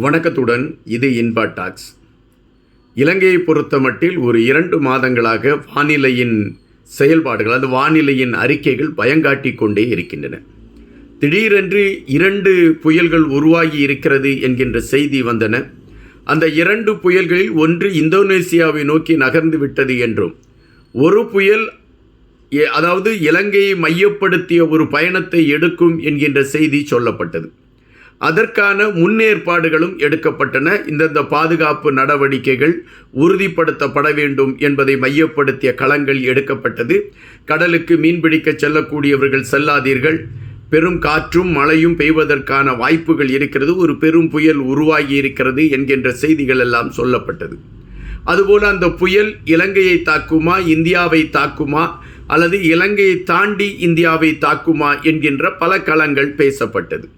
வணக்கத்துடன் இது இன்பா டாக்ஸ். இலங்கையை பொறுத்தமட்டில் ஒரு இரண்டு மாதங்களாக வானிலையின் செயல்பாடுகள் அது வானிலையின் அறிக்கைகள் பயங்காட்டி கொண்டே இருக்கின்றன. திடீரென்று இரண்டு புயல்கள் உருவாகி இருக்கிறது என்கின்ற செய்தி வந்தன. அந்த இரண்டு புயல்களில் ஒன்று இந்தோனேசியாவை நோக்கி நகர்ந்து விட்டது என்றும் ஒரு புயல் எ- அதாவது இலங்கையை மையப்படுத்திய ஒரு பயணத்தை எடுக்கும் என்கின்ற செய்தி சொல்லப்பட்டது. அதற்கான முன்னேற்பாடுகளும் எடுக்கப்பட்டன. இந்தந்த பாதுகாப்பு நடவடிக்கைகள் உறுதிப்படுத்தப்பட வேண்டும் என்பதை மையப்படுத்திய களங்கள் எடுக்கப்பட்டது. கடலுக்கு மீன்பிடிக்க செல்லக்கூடியவர்கள் செல்லாதீர்கள். பெரும் காற்றும் மழையும் பெய்வதற்கான வாய்ப்புகள் இருக்கிறது. ஒரு பெரும் புயல் உருவாகி இருக்கிறது என்கின்ற செய்திகள் எல்லாம் சொல்லப்பட்டது. அதுபோல அந்த புயல் இலங்கையை தாக்குமா இந்தியாவை தாக்குமா அல்லது இலங்கையை தாண்டி இந்தியாவை தாக்குமா என்கின்ற பல களங்கள் பேசப்பட்டது.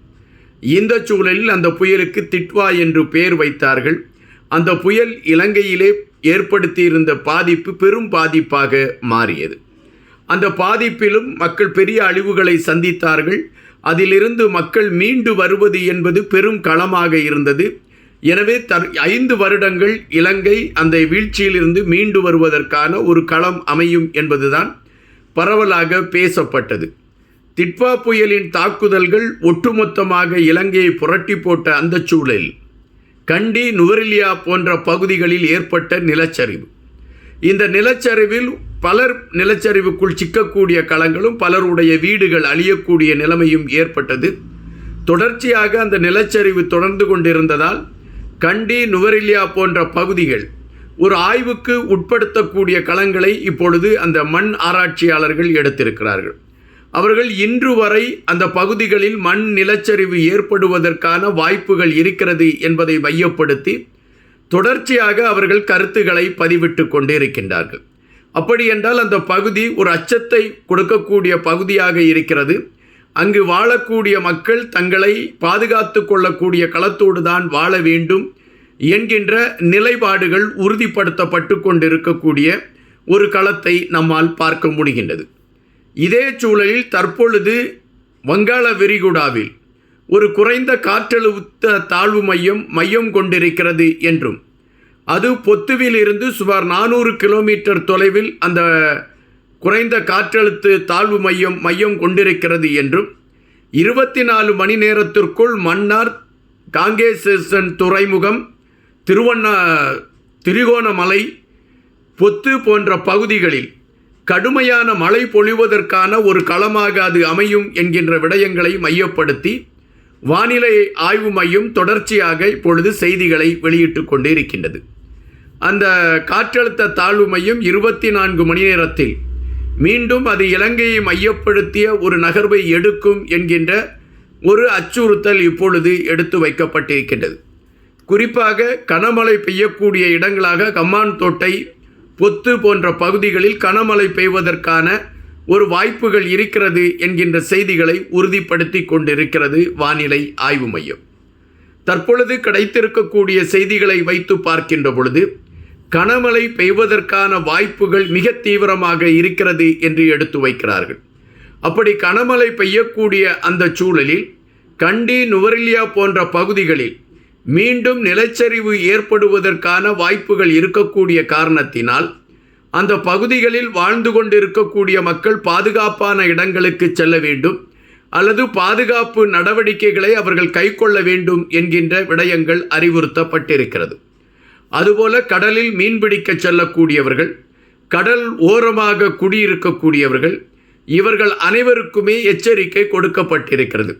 இந்த சூழலில் அந்த புயலுக்கு திட்வா என்று பெயர் வைத்தார்கள். அந்த புயல் இலங்கையிலே ஏற்படுத்தியிருந்த பாதிப்பு பெரும் பாதிப்பாக மாறியது. அந்த பாதிப்பிலும் மக்கள் பெரிய அழிவுகளை சந்தித்தார்கள். அதிலிருந்து மக்கள் மீண்டு வருவது என்பது பெரும் களமாக இருந்தது. எனவே த ஐந்து வருடங்கள் இலங்கை அந்த வீழ்ச்சியிலிருந்து மீண்டு வருவதற்கான ஒரு களம் அமையும் என்பதுதான் பரவலாக பேசப்பட்டது. திட்வா புயலின் தாக்குதல்கள் ஒட்டுமொத்தமாக இலங்கையை புரட்டி போட்ட அந்த சூழலில் கண்டி நுவரெலியா போன்ற பகுதிகளில் ஏற்பட்ட நிலச்சரிவு. இந்த நிலச்சரிவில் பலர் நிலச்சரிவுக்குள் சிக்கக்கூடிய களங்களும் பலருடைய வீடுகள் அழியக்கூடிய நிலைமையும் ஏற்பட்டது. தொடர்ச்சியாக அந்த நிலச்சரிவு தொடர்ந்து கொண்டிருந்ததால் கண்டி நுவரெலியா போன்ற பகுதிகள் ஒரு ஆய்வுக்கு உட்படுத்தக்கூடிய களங்களை இப்பொழுது அந்த மண் ஆராய்ச்சியாளர்கள் எடுத்திருக்கிறார்கள். அவர்கள் இன்று வரை அந்த பகுதிகளில் மண் நிலச்சரிவு ஏற்படுவதற்கான வாய்ப்புகள் இருக்கிறது என்பதை மையப்படுத்தி தொடர்ச்சியாக அவர்கள் கருத்துக்களை பதிவிட்டு கொண்டே இருக்கின்றார்கள் அப்படி என்றால் அந்த பகுதி ஒரு அச்சத்தை கொடுக்கக்கூடிய பகுதியாக இருக்கிறது. அங்கு வாழக்கூடிய மக்கள் தங்களை பாதுகாத்து கொள்ளக்கூடிய களத்தோடு தான் வாழ வேண்டும் என்கின்ற நிலைப்பாடுகள் உறுதிப்படுத்தப்பட்டு கொண்டிருக்கக்கூடிய ஒரு களத்தை நம்மால் பார்க்க முடிகின்றது. இதே சூழலில் தற்பொழுது வங்காள விரிகுடாவில் ஒரு குறைந்த காற்றழுத்த தாழ்வு மையம் மையம் கொண்டிருக்கிறது என்றும் அது பொத்துவில் இருந்து சுமார் நானூறு கிலோமீட்டர் தொலைவில் அந்த குறைந்த காற்றழுத்த தாழ்வு மையம் மையம் கொண்டிருக்கிறது என்றும் இருபத்தி நாலு மணி நேரத்திற்குள் மன்னார் காங்கேசன் துறைமுகம் திருவண்ணா திரிகோணமலை பொத்து போன்ற பகுதிகளில் கடுமையான மழை பொழிவதற்கான ஒரு களமாக அது அமையும் என்கின்ற விடயங்களை மையப்படுத்தி வானிலை ஆய்வு மையம் தொடர்ச்சியாக இப்பொழுது செய்திகளை வெளியிட்டு கொண்டே இருக்கின்றது அந்த காற்றழுத்த தாழ்வு மையம் இருபத்தி நான்கு மணி நேரத்தில் மீண்டும் அது இலங்கையை மையப்படுத்திய ஒரு நகர்வை எடுக்கும் என்கின்ற ஒரு அச்சுறுத்தல் இப்பொழுது எடுத்து வைக்கப்பட்டிருக்கின்றது. குறிப்பாக கனமழை பெய்யக்கூடிய இடங்களாக கம்மான் தோட்டை பொத்து போன்ற பகுதிகளில் கனமழை பெய்வதற்கான ஒரு வாய்ப்புகள் இருக்கிறது என்கின்ற செய்திகளை உறுதிப்படுத்தி கொண்டிருக்கிறது வானிலை ஆய்வு மையம். தற்பொழுது கிடைத்திருக்கக்கூடிய செய்திகளை வைத்து பார்க்கின்ற பொழுது கனமழை பெய்வதற்கான வாய்ப்புகள் மிக தீவிரமாக இருக்கிறது என்று எடுத்து வைக்கிறார்கள். அப்படி கனமழை பெய்யக்கூடிய அந்த சூழலில் கண்டி நுவரெலியா போன்ற பகுதிகளில் மீண்டும் நிலச்சரிவு ஏற்படுவதற்கான வாய்ப்புகள் இருக்கக்கூடிய காரணத்தினால் அந்த பகுதிகளில் வாழ்ந்து கொண்டிருக்கக்கூடிய மக்கள் பாதுகாப்பான இடங்களுக்கு செல்ல வேண்டும் அல்லது பாதுகாப்பு நடவடிக்கைகளை அவர்கள் கைக்கொள்ள வேண்டும் என்கின்ற விடயங்கள் அறிவுறுத்தப்பட்டிருக்கிறது. அதுபோல கடலில் மீன்பிடிக்க செல்லக்கூடியவர்கள் கடல் ஓரமாக குடியிருக்கக்கூடியவர்கள் இவர்கள் அனைவருக்குமே எச்சரிக்கை கொடுக்கப்பட்டிருக்கிறது.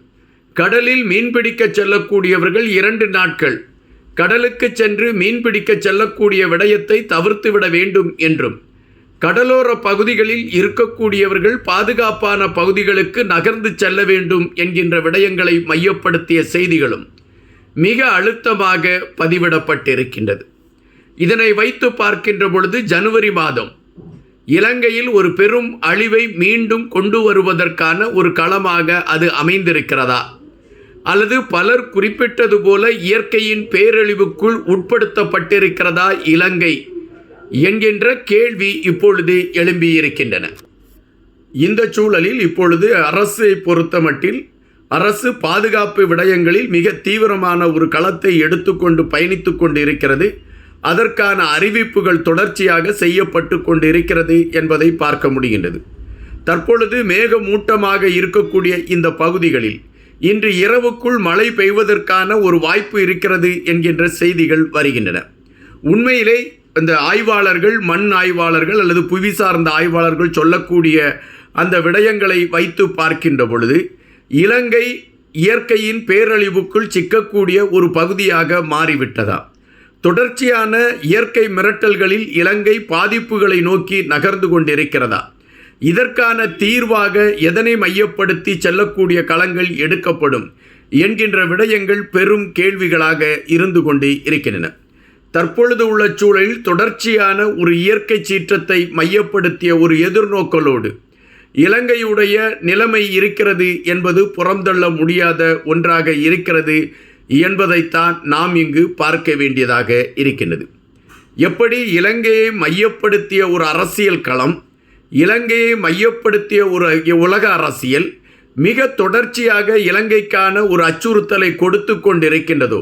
கடலில் மீன்பிடிக்க செல்லக்கூடியவர்கள் இரண்டு நாட்கள். கடலுக்கு சென்று மீன்பிடிக்க செல்லக்கூடிய விடயத்தை தவிர்த்துவிட வேண்டும் என்றும் கடலோர பகுதிகளில் இருக்கக்கூடியவர்கள் பாதுகாப்பான பகுதிகளுக்கு நகர்ந்து செல்ல வேண்டும் என்கின்ற விடயங்களை மையப்படுத்திய செய்திகளும் மிக அழுத்தமாக பதிவிடப்பட்டிருக்கின்றது. இதனை வைத்து பார்க்கின்ற பொழுது ஜனவரி மாதம் இலங்கையில் ஒரு பெரும் அழிவை மீண்டும் கொண்டு வருவதற்கான ஒரு களமாக அது அமைந்திருக்கிறதா? அல்லது பலர் குறிப்பிட்டது போல இயற்கையின் பேரழிவுக்குள் உட்படுத்தப்பட்டிருக்கிறதா இலங்கை என்கின்ற கேள்வி இப்பொழுது எழும்பியிருக்கின்றன. இந்த சூழலில் இப்பொழுது அரசை பொறுத்தமட்டில் அரசு பாதுகாப்பு விடயங்களில் மிக தீவிரமான ஒரு களத்தை எடுத்துக்கொண்டு பயணித்து கொண்டு இருக்கிறது அதற்கான அறிவிப்புகள் தொடர்ச்சியாக செய்யப்பட்டு கொண்டு இருக்கிறது என்பதை பார்க்க முடிகின்றது. தற்பொழுது மேகமூட்டமாக இருக்கக்கூடிய இந்த பகுதிகளில் இன்று இரவுக்குள் மழை பெய்வதற்கான ஒரு வாய்ப்பு இருக்கிறது என்கின்ற செய்திகள் வருகின்றன. உண்மையிலே இந்த ஆய்வாளர்கள் மண் ஆய்வாளர்கள் அல்லது புவி சார்ந்த ஆய்வாளர்கள் சொல்லக்கூடிய அந்த விடயங்களை வைத்து பார்க்கின்ற பொழுது இலங்கை இயற்கையின் பேரழிவுக்குள் சிக்கக்கூடிய ஒரு பகுதியாக மாறிவிட்டதா? தொடர்ச்சியான இயற்கை மிரட்டல்களில் இலங்கை பாதிப்புகளை நோக்கி நகர்ந்து கொண்டிருக்கிறதா? இதற்கான தீர்வாக எதனை மையப்படுத்தி செல்லக்கூடிய களங்கள் எடுக்கப்படும் என்கின்ற விடயங்கள் பெரும் கேள்விகளாக இருந்து கொண்டு இருக்கின்றன. தற்பொழுது உள்ள சூழலில் தொடர்ச்சியான ஒரு இயற்கை சீற்றத்தை மையப்படுத்திய ஒரு எதிர்நோக்கலோடு இலங்கையுடைய நிலைமை இருக்கிறது என்பது புறந்தள்ள முடியாத ஒன்றாக இருக்கிறது என்பதைத்தான் நாம் இங்கு பார்க்க வேண்டியதாக இருக்கின்றது. எப்படி இலங்கையை மையப்படுத்திய ஒரு அரசியல் களம் இலங்கையை மையப்படுத்திய ஒரு உலக அரசியல் மிக தொடர்ச்சியாக இலங்கைக்கான ஒரு அச்சுறுத்தலை கொடுத்து கொண்டிருக்கின்றதோ.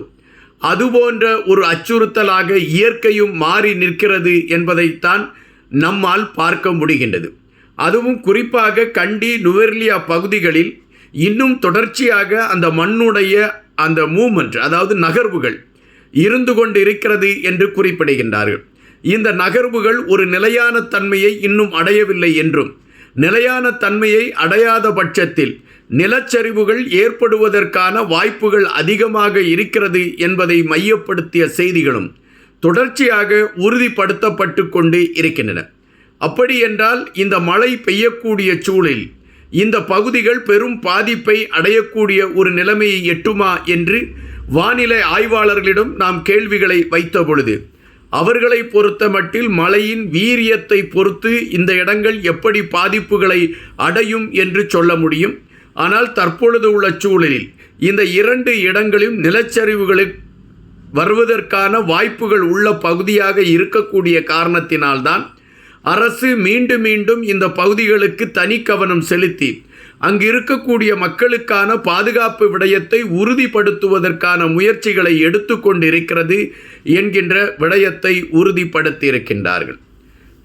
அதுபோன்ற ஒரு அச்சுறுத்தலாக இயற்கையும் மாறி நிற்கிறது என்பதைத்தான் நம்மால் பார்க்க முடிகின்றது. அதுவும் குறிப்பாக கண்டி நுவர்லியா பகுதிகளில் இன்னும் தொடர்ச்சியாக அந்த மண்ணுடைய அந்த மூமெண்ட் அதாவது நகர்வுகள் இருந்து கொண்டு இருக்கிறது என்று குறிப்பிடுகின்றார்கள். இந்த நகர்வுகள் ஒரு நிலையான தன்மையை இன்னும் அடையவில்லை என்றும் நிலையான தன்மையை அடையாத பட்சத்தில் நிலச்சரிவுகள் ஏற்படுவதற்கான வாய்ப்புகள் அதிகமாக இருக்கிறது என்பதை மையப்படுத்திய செய்திகளும் தொடர்ச்சியாக உறுதிப்படுத்தப்பட்டு கொண்டு இருக்கின்றன. அப்படி என்றால் இந்த மழை பெய்யக்கூடிய சூழலில் இந்த பகுதிகள் பெரும் பாதிப்பை அடையக்கூடிய ஒரு நிலைமையை எட்டுமா என்று வானிலை ஆய்வாளர்களிடம் நாம் கேள்விகளை வைத்த பொழுது அவர்களை பொறுத்த மட்டில் மழையின் வீரியத்தை பொறுத்து இந்த இடங்கள் எப்படி பாதிப்புகளை அடையும் என்று சொல்ல முடியும். ஆனால் தற்பொழுது உள்ள சூழலில் இந்த இரண்டு இடங்களும் நிலச்சரிவுகளுக்கு வருவதற்கான வாய்ப்புகள் உள்ள பகுதியாக இருக்கக்கூடிய காரணத்தினால்தான் அரசு மீண்டும் மீண்டும் இந்த பகுதிகளுக்கு தனி கவனம் செலுத்தி அங்கு இருக்கக்கூடிய மக்களுக்கான பாதுகாப்பு விடயத்தை உறுதிப்படுத்துவதற்கான முயற்சிகளை எடுத்துக்கொண்டிருக்கிறது என்கின்ற விடயத்தை உறுதிப்படுத்தியிருக்கின்றார்கள்.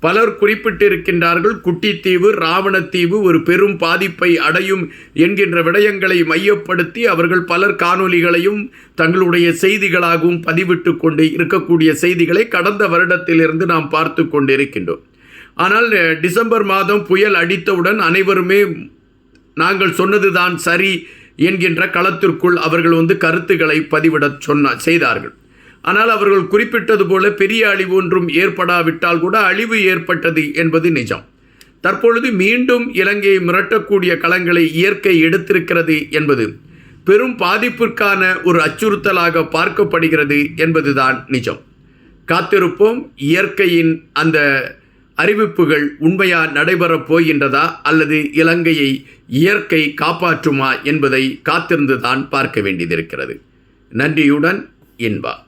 பலர் குறிப்பிட்டிருக்கின்றார்கள் குட்டித்தீவு ராவணத்தீவு ஒரு பெரும் பாதிப்பை அடையும் என்கின்ற விடயங்களை மையப்படுத்தி அவர்கள் பலர் காணொலிகளையும் தங்களுடைய செய்திகளாகவும் பதிவிட்டு கொண்டு இருக்கக்கூடிய செய்திகளை கடந்த வருடத்திலிருந்து நாம் பார்த்து கொண்டிருக்கின்றோம். ஆனால் டிசம்பர் மாதம் புயல் அடித்தவுடன் அனைவருமே நாங்கள் சொன்னதுதான் சரி என்கின்ற களத்திற்குள் அவர்கள் வந்து கருத்துக்களை பதிவிடச் சொன்ன செய்தார்கள். ஆனால் அவர்கள் குறிப்பிட்டது போல பெரிய அழிவு ஒன்றும் ஏற்படாவிட்டால் கூட அழிவு ஏற்பட்டது என்பது நிஜம். தற்பொழுது மீண்டும் இலங்கையை மிரட்டக்கூடிய களங்களை இயற்கை எடுத்திருக்கிறது என்பது பெரும் பாதிப்பிற்கான ஒரு அச்சுறுத்தலாக பார்க்கப்படுகிறது என்பதுதான் நிஜம். காத்திருப்போம் இயற்கையின் அந்த அறிவிப்புகள் உண்மையா நடைபெறப் போகின்றதா அல்லது இலங்கையை இயற்கை காப்பாற்றுமா என்பதை காத்திருந்துதான் பார்க்க வேண்டியதிருக்கிறது நன்றியுடன் இன்பா.